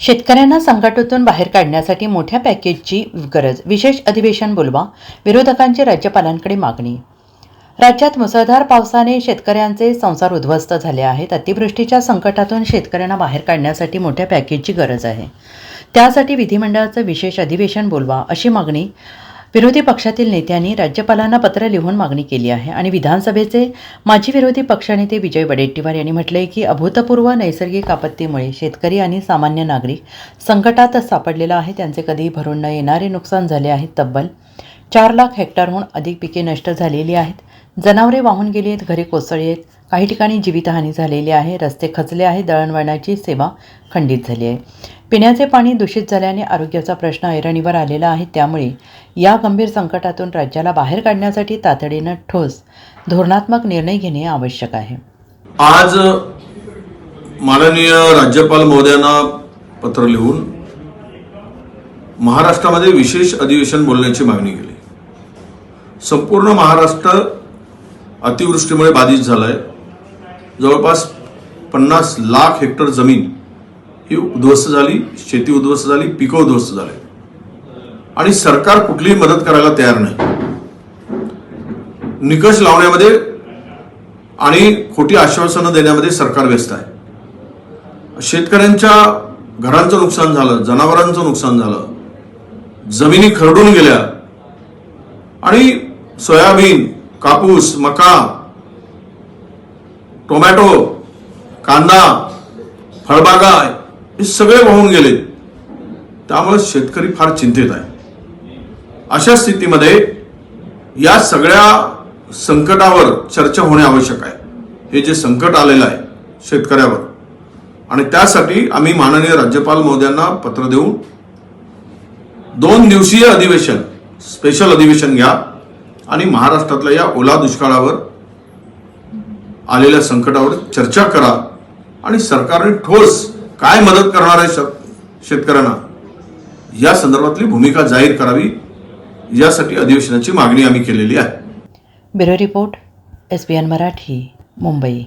शेतकऱ्यांना संकटातून बाहेर काढण्यासाठी मोठ्या पॅकेजची गरज. विशेष अधिवेशन बोलवा. विरोधकांची राज्यपालांकडे मागणी. राज्यात मुसळधार पावसाने शेतकऱ्यांचे संसार उद्ध्वस्त झाले आहेत. अतिवृष्टीच्या संकटातून शेतकऱ्यांना बाहेर काढण्यासाठी मोठ्या पॅकेजची गरज आहे. त्यासाठी विधिमंडळाचं विशेष अधिवेशन बोलवा अशी मागणी विरोधी पक्षातील नेत्यांनी राज्यपालांना पत्र लिहून मागणी केली आहे आणि विधानसभेचे माजी विरोधी पक्षनेते विजय वडेट्टीवार यांनी म्हटलंय की अभूतपूर्व नैसर्गिक आपत्तीमुळे शेतकरी आणि सामान्य नागरिक संकटात सापडलेला आहे. त्यांचे कधीही भरून न येणारे नुकसान झाले आहे. तब्बल चार लाख हेक्टरहून अधिक पिके नष्ट झालेली आहेत. जनावरे वाहून गेली आहेत घरे कोसळली आहेत. काही ठिकाणी जीवितहानी झालेली आहे. रस्ते खचले आहे दळणवळणाची सेवा खंडित झाली आहे. पिण्याचे पाणी दूषित झाल्याने आरोग्याचा प्रश्न ऐरणीवर आलेला आहे. त्यामुळे या गंभीर संकटातून राज्याला बाहेर काढण्यासाठी तातडीनं ठोस धोरणात्मक निर्णय घेणे आवश्यक आहे. आज माननीय राज्यपाल महोदयांना पत्र लिहून महाराष्ट्रामध्ये विशेष अधिवेशन बोलण्याची मागणी केली. संपूर्ण महाराष्ट्र अतिवृष्टीमुळे बाधित झालाय. जवळपास पन्नास लाख हेक्टर जमीन ही उद्ध्वस्त झाली शेती उद्ध्वस्त झाली पिकं उद्ध्वस्त झाले. आणि सरकार कुठलीही मदत करायला तयार नाही. निकष लावण्यामध्ये आणि खोटी आश्वासनं देण्यामध्ये सरकार व्यस्त आहे. शेतकऱ्यांच्या घरांचं नुकसान झालं जनावरांचं नुकसान झालं जमिनी खरडून गेल्या आणि सोयाबीन कापूस मका टोमॅटो कांदा फळबागा हे सगळे वाहून गेले. त्यामुळे शेतकरी फार चिंतित आहे. अशा स्थितीमध्ये या सगळ्या संकटावर चर्चा होणे आवश्यक आहे. हे जे संकट आलेलं आहे शेतकऱ्यावर. आणि त्यासाठी आम्ही माननीय राज्यपाल महोदयांना पत्र देऊन दोन दिवसीय अधिवेशन स्पेशल अधिवेशन घ्या. आणि महाराष्ट्रातल्या या ओला दुष्काळावर आलेल्या संकटावर चर्चा करा आणि सरकारने ठोस काय मदत करणार आहे शेतकऱ्यांना? या संदर्भातली भूमिका जाहीर करावी. यासाठी अधिवेशनाची मागणी आम्ही केलेली आहे. Bureau report S B N Marathi Mumbai.